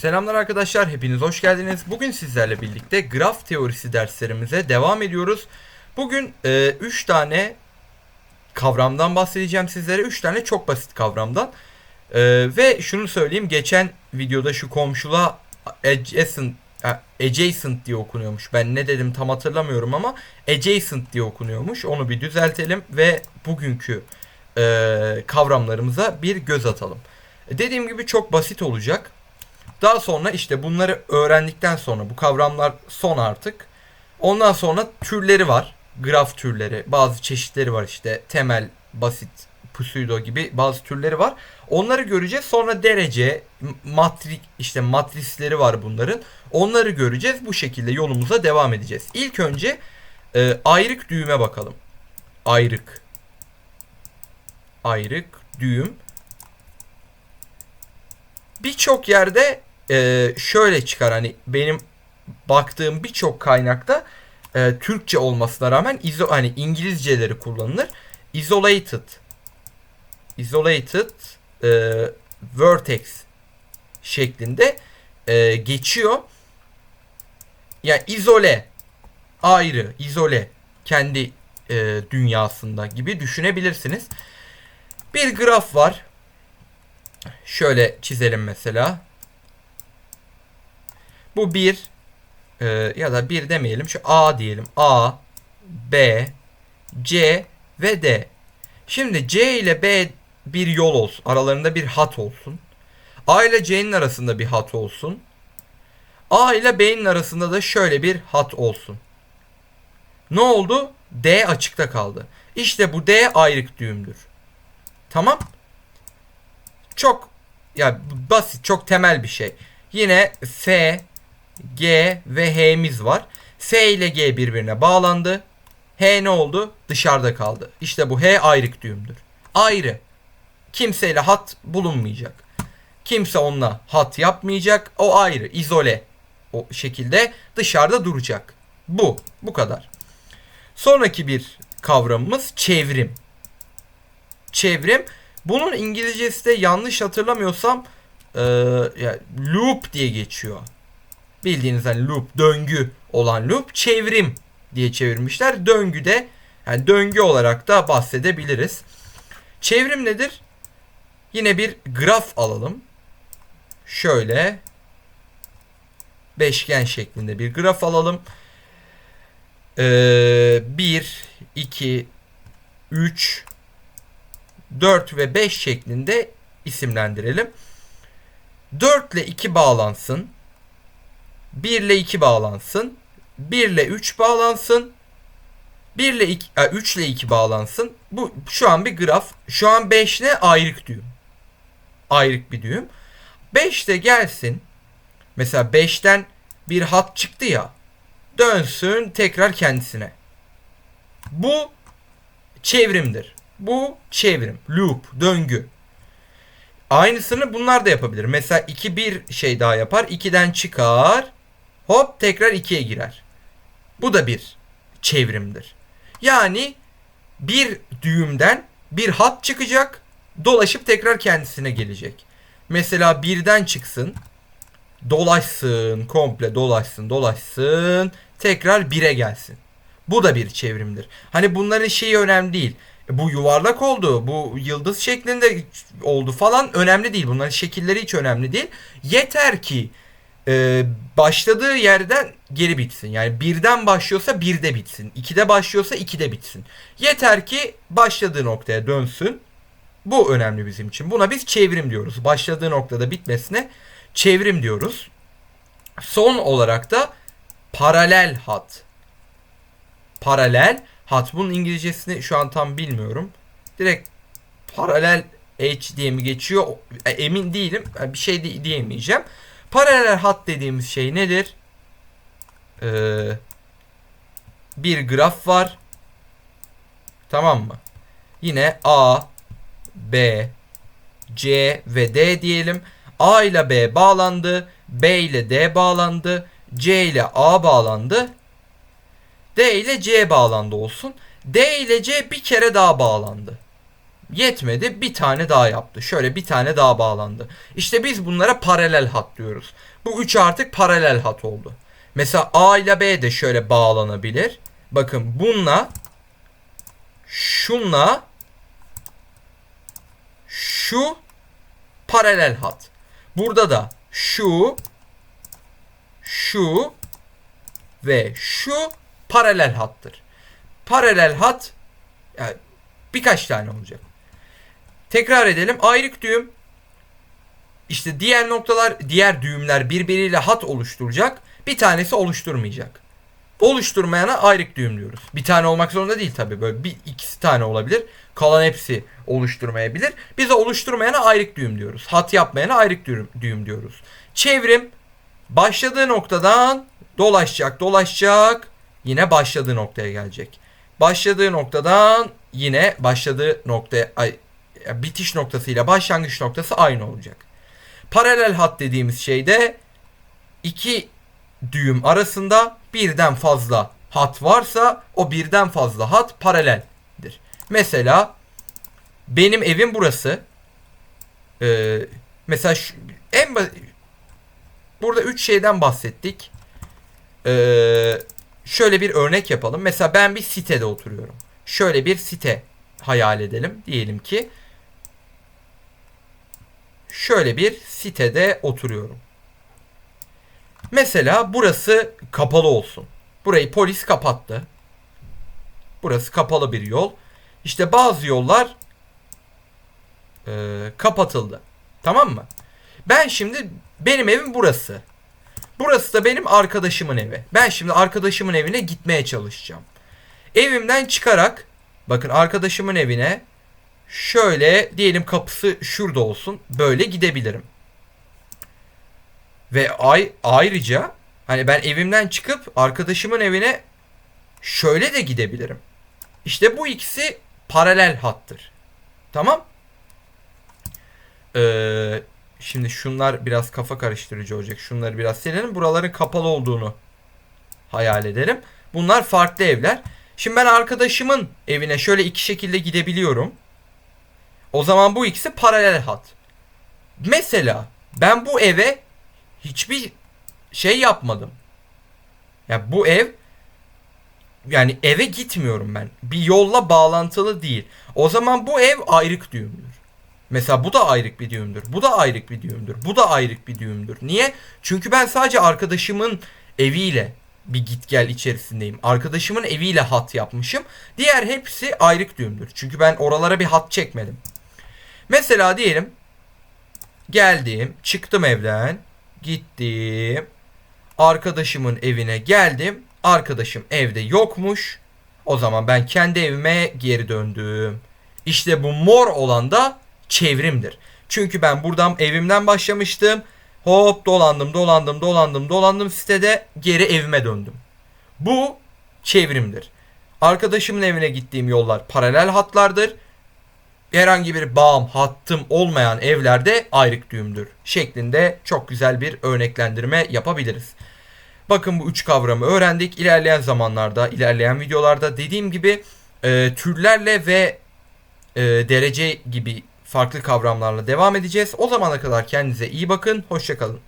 Selamlar arkadaşlar, hepiniz hoş geldiniz. Bugün sizlerle birlikte graf teorisi derslerimize devam ediyoruz. Bugün 3 tane kavramdan bahsedeceğim sizlere. 3 tane çok basit kavramdan. E, ve şunu söyleyeyim, geçen videoda şu komşuluğa adjacent, adjacent diye okunuyormuş. Ben ne dedim tam hatırlamıyorum ama adjacent diye okunuyormuş. Onu bir düzeltelim ve bugünkü e, kavramlarımıza bir göz atalım. Dediğim gibi çok basit olacak. Daha sonra işte bunları öğrendikten sonra bu kavramlar son artık. Ondan sonra türleri var. Graf türleri, bazı çeşitleri var işte temel, basit, pseudo gibi bazı türleri var. Onları göreceğiz. Sonra derece, matrik işte matrisleri var bunların. Onları göreceğiz. Bu şekilde yolumuza devam edeceğiz. İlk önce e, ayrık düğüme bakalım. Ayrık. Ayrık düğüm. Birçok yerde e, şöyle çıkar hani benim baktığım birçok kaynakta e, Türkçe olmasına rağmen izo hani İngilizceleri kullanılır. Isolated isolated e, vertex şeklinde e, geçiyor. Yani izole ayrı, izole kendi e, dünyasında gibi düşünebilirsiniz. Bir graf var. Şöyle çizelim mesela. Bu bir e, ya da bir demeyelim. Şu A diyelim. A, B, C ve D. Şimdi C ile B bir yol olsun. Aralarında bir hat olsun. A ile C'nin arasında bir hat olsun. A ile B'nin arasında da şöyle bir hat olsun. Ne oldu? D açıkta kaldı. İşte bu D ayrık düğümdür. Tamam? Çok ya basit, çok temel bir şey. Yine F, G ve H'miz var. S ile G birbirine bağlandı. H ne oldu? Dışarıda kaldı. İşte bu H ayrık düğümdür. Ayrı. Kimseyle hat bulunmayacak. Kimse onunla hat yapmayacak. O ayrı, izole. O şekilde dışarıda duracak. Bu. Bu kadar. Sonraki bir kavramımız çevrim. Çevrim. Bunun İngilizcesi de yanlış hatırlamıyorsam e, loop diye geçiyor. Bildiğiniz hani loop, döngü olan loop, çevrim diye çevirmişler. Döngü de yani döngü olarak da bahsedebiliriz. Çevrim nedir? Yine bir graf alalım. Şöyle beşgen şeklinde bir graf alalım. Ee, 1, 2, 3, 4 ve 5 şeklinde isimlendirelim. 4 ile 2 bağlansın. 1 ile 2 bağlansın. 1 ile 3 bağlansın. 1 ile 2, 3 ile 2 bağlansın. Bu şu an bir graf. Şu an 5 ne? Ayrık düğüm. Ayrık bir düğüm. 5 de gelsin. Mesela 5'ten bir hat çıktı ya. Dönsün tekrar kendisine. Bu çevrimdir. Bu çevrim, loop, döngü. Aynısını bunlar da yapabilir. Mesela 2 bir şey daha yapar. 2'den çıkar. Hop tekrar 2'ye girer. Bu da bir çevrimdir. Yani bir düğümden bir hat çıkacak. Dolaşıp tekrar kendisine gelecek. Mesela birden çıksın. Dolaşsın. Komple dolaşsın dolaşsın. Tekrar bire gelsin. Bu da bir çevrimdir. Hani bunların şeyi önemli değil. Bu yuvarlak oldu, bu yıldız şeklinde oldu falan önemli değil. Bunların şekilleri hiç önemli değil. Yeter ki e, başladığı yerden geri bitsin. Yani birden başlıyorsa birde bitsin. İkide başlıyorsa ikide bitsin. Yeter ki başladığı noktaya dönsün. Bu önemli bizim için. Buna biz çevrim diyoruz. Başladığı noktada bitmesine çevrim diyoruz. Son olarak da paralel hat. Paralel hat. Bunun İngilizcesini şu an tam bilmiyorum. Direkt paralel H diye mi geçiyor? E, emin değilim. Bir şey diyemeyeceğim. Paralel hat dediğimiz şey nedir? Ee, bir graf var. Tamam mı? Yine A, B, C ve D diyelim. A ile B bağlandı. B ile D bağlandı. C ile A bağlandı. D ile C bağlandı olsun. D ile C bir kere daha bağlandı. Yetmedi bir tane daha yaptı. Şöyle bir tane daha bağlandı. İşte biz bunlara paralel hat diyoruz. Bu üç artık paralel hat oldu. Mesela A ile B de şöyle bağlanabilir. Bakın bununla şunla şu paralel hat. Burada da şu şu ve şu paralel hattır. Paralel hat yani birkaç tane olacak. Tekrar edelim. Ayrık düğüm işte diğer noktalar, diğer düğümler birbiriyle hat oluşturacak. Bir tanesi oluşturmayacak. Oluşturmayana ayrık düğüm diyoruz. Bir tane olmak zorunda değil tabi. Böyle bir ikisi tane olabilir. Kalan hepsi oluşturmayabilir. Biz oluşturmayana ayrık düğüm diyoruz. Hat yapmayana ayrık düğüm, düğüm diyoruz. Çevrim başladığı noktadan dolaşacak, dolaşacak. Yine başladığı noktaya gelecek. Başladığı noktadan yine başladığı noktaya ay, bitiş noktasıyla başlangıç noktası aynı olacak. Paralel hat dediğimiz şey de iki düğüm arasında birden fazla hat varsa o birden fazla hat paraleldir. Mesela benim evim burası. Ee, mesela şu, en burada üç şeyden bahsettik. Ee, şöyle bir örnek yapalım. Mesela ben bir sitede oturuyorum. Şöyle bir site hayal edelim. Diyelim ki şöyle bir sitede oturuyorum. Mesela burası kapalı olsun. Burayı polis kapattı. Burası kapalı bir yol. İşte bazı yollar e, kapatıldı. Tamam mı? Ben şimdi benim evim burası. Burası da benim arkadaşımın evi. Ben şimdi arkadaşımın evine gitmeye çalışacağım. Evimden çıkarak bakın arkadaşımın evine şöyle diyelim kapısı şurada olsun. Böyle gidebilirim. Ve ay ayrıca hani ben evimden çıkıp arkadaşımın evine şöyle de gidebilirim. İşte bu ikisi paralel hattır. Tamam? Ee, şimdi şunlar biraz kafa karıştırıcı olacak. Şunları biraz silelim. Buraların kapalı olduğunu hayal edelim. Bunlar farklı evler. Şimdi ben arkadaşımın evine şöyle iki şekilde gidebiliyorum. O zaman bu ikisi paralel hat. Mesela ben bu eve hiçbir şey yapmadım. Ya bu ev yani eve gitmiyorum ben. Bir yolla bağlantılı değil. O zaman bu ev ayrık düğümdür. Mesela bu da ayrık bir düğümdür. Bu da ayrık bir düğümdür. Bu da ayrık bir düğümdür. Niye? Çünkü ben sadece arkadaşımın eviyle bir git gel içerisindeyim. Arkadaşımın eviyle hat yapmışım. Diğer hepsi ayrık düğümdür. Çünkü ben oralara bir hat çekmedim. Mesela diyelim geldim, çıktım evden, gittim. Arkadaşımın evine geldim. Arkadaşım evde yokmuş. O zaman ben kendi evime geri döndüm. İşte bu mor olan da çevrimdir. Çünkü ben buradan evimden başlamıştım. Hop dolandım dolandım dolandım dolandım sitede geri evime döndüm. Bu çevrimdir. Arkadaşımın evine gittiğim yollar paralel hatlardır. Herhangi bir bağım hattım olmayan evlerde ayrık düğümdür şeklinde çok güzel bir örneklendirme yapabiliriz. Bakın bu üç kavramı öğrendik. İlerleyen zamanlarda, ilerleyen videolarda dediğim gibi e, türlerle ve e, derece gibi farklı kavramlarla devam edeceğiz. O zamana kadar kendinize iyi bakın. Hoşçakalın.